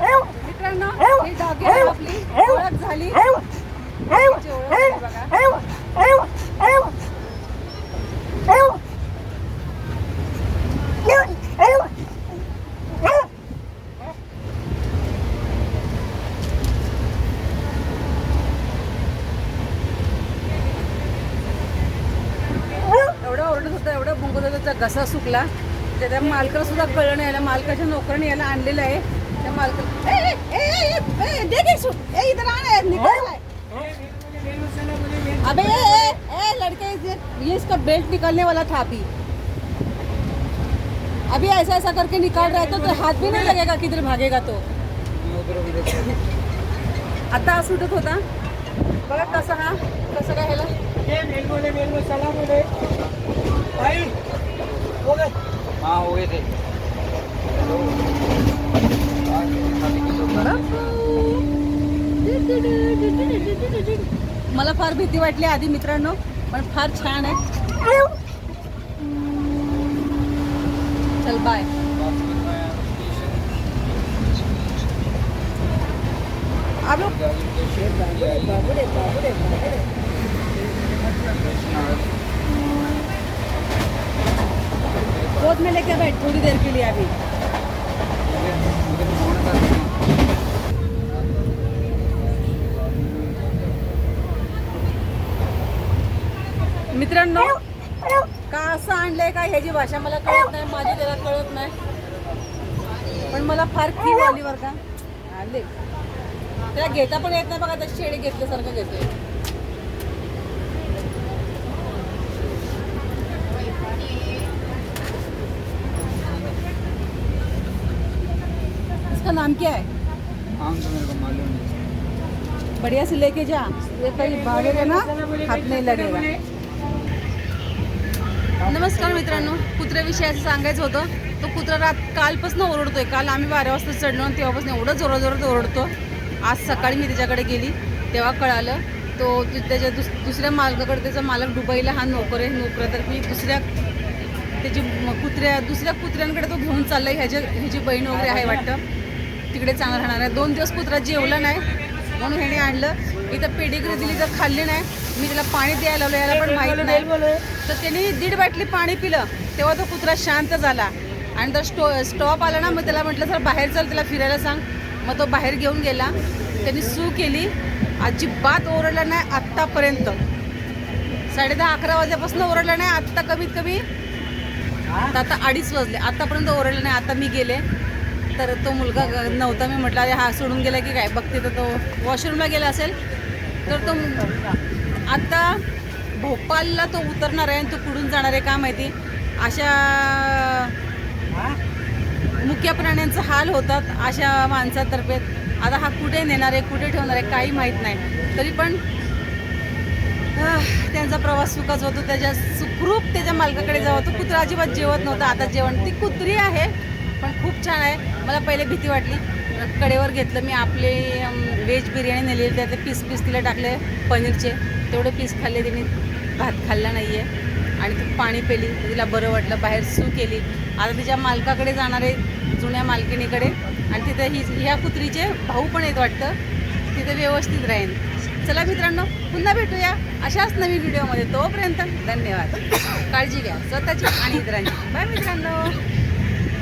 मित्रांनो ही डॉगी आपली. ओळख झाली. तिची ओळख झाली बघा. एवढं ओरडत होतं एवढं होतं त्याचा घसा सुकला त्या त्या मालकाला सुद्धा कळलं नाही याला मालकाच्या नोकराने याला आणलेलं आहे. है, है. अबे ए, ए, ए, लड़के ये- इसका बेल्ट निकलने वाला था अभी अभी ऐसा ऐसा करके निकाल रहा है तो, तो हाथ भी नहीं लगेगा किधर भागेगा तो हा सुटत होता बघा कसा हा कसं काय ह्याला हाँ हो गए थे मला फार भीती वाटली आधी मित्रांनो पण फार छान आहे. चल बाय आप गोद में लेके बैठ थोड़ी देर के लिए अभी। मित्रांनो का असं आणलंय का? ह्याची भाषा मला कळत नाही माझी त्याला कळत नाही. पण मला फार कीव आली बरं का. आले. त्याला घेता पण येत नाही बघा त्या शेळी घेतल्यासारखं घेतोय. इसका नाम क्या है? आम तो मेरे को मालूम नहीं बढ़िया से लेके जा. ये कहीं भागेगा ना? हात नाही लगेगा. नमस्कार मित्रांनो. कुत्र्याविषयी असं सांगायचं होतं तो कुत्रा रात कालपासून ओरडतोय. काल आम्ही बारा वाजता चढलो आणि तेव्हापासून एवढं जोरात जोरात ओरडतो. आज सकाळी मी त्याच्याकडे गेली तेव्हा कळालं तो त्याच्या दुस दुसऱ्या मालकाकडे त्याचा मालक दुबईला हा नोकर आहे नोकरा तर मी दुसऱ्या त्याची कुत्र्या दुसऱ्या कुत्र्यांकडे तो घेऊन चाललाय ह्याच्या ह्याची बहीण वगैरे आहे वाटतं तिकडे चांगलं राहणार आहे. दोन दिवस कुत्रा जेवला नाही म्हणून ह्याने आणलं. इथं पेडिग्री दिली तर खाल्ली नाही. मी त्याला पाणी द्यायला लावलं याला पण माहीत नाही. तर त्यांनी दीड बाटली पाणी पिलं. तेव्हा तो कुत्रा शांत झाला. आणि तो स्टो स्टॉप आला ना मग त्याला म्हटलं सर बाहेर चल त्याला फिरायला सांग. मग तो बाहेर घेऊन गेला. त्यांनी सू केली. अजिबात ओरडला नाही आत्तापर्यंत. साडे दहा अकरा वाजल्यापासून ओरडला नाही आत्ता कमीत कमी आता आता अडीच वाजले. आतापर्यंत ओरडलं नाही आता मी गेले. तर तो मुलगा नव्हता. मी म्हटलं अरे हा सोडून गेला की काय? बघते तर तो वॉशरूमला गेला असेल. तर तो आता भोपालला तो उतरणार आहे आणि तो कुठून जाणार आहे का माहिती? अशा मुख्य प्राण्यांचा हाल होतात अशा माणसातर्फे. आता हा कुठे नेणार आहे कुठे ठेवणार आहे काही माहीत नाही. तरी पण त्यांचा प्रवास सुखाच होतो त्याच्या सुखरूप त्याच्या मालकाकडे जावं. तो कुत्रा अजिबात जेवत नव्हता आता जेवण. ती कुत्री आहे. पण खूप छान आहे. मला पहिले भीती वाटली. कडेवर घेतलं मी आपले व्हेज बिर्याणी नेलेली त्यात पीस पीस तिला टाकले पनीरचे. तेवढे पीस खाल्ले तिने. भात खाल्ला नाही आहे आणि ती पाणी पेली. तिला बरं वाटलं. बाहेर सू केली. आता तिच्या मालकाकडे जाणार आहे जुन्या मालकिणीकडे. आणि तिथे ही ह्या कुत्रीचे भाऊ पण येत वाटतं. तिथे व्यवस्थित राहील चला मित्रांनो पुन्हा भेटूया अशाच नवीन व्हिडिओमध्ये तोपर्यंत धन्यवाद. काळजी घ्या. स्वतःची आणि इतरांची. बाय मित्रांनो.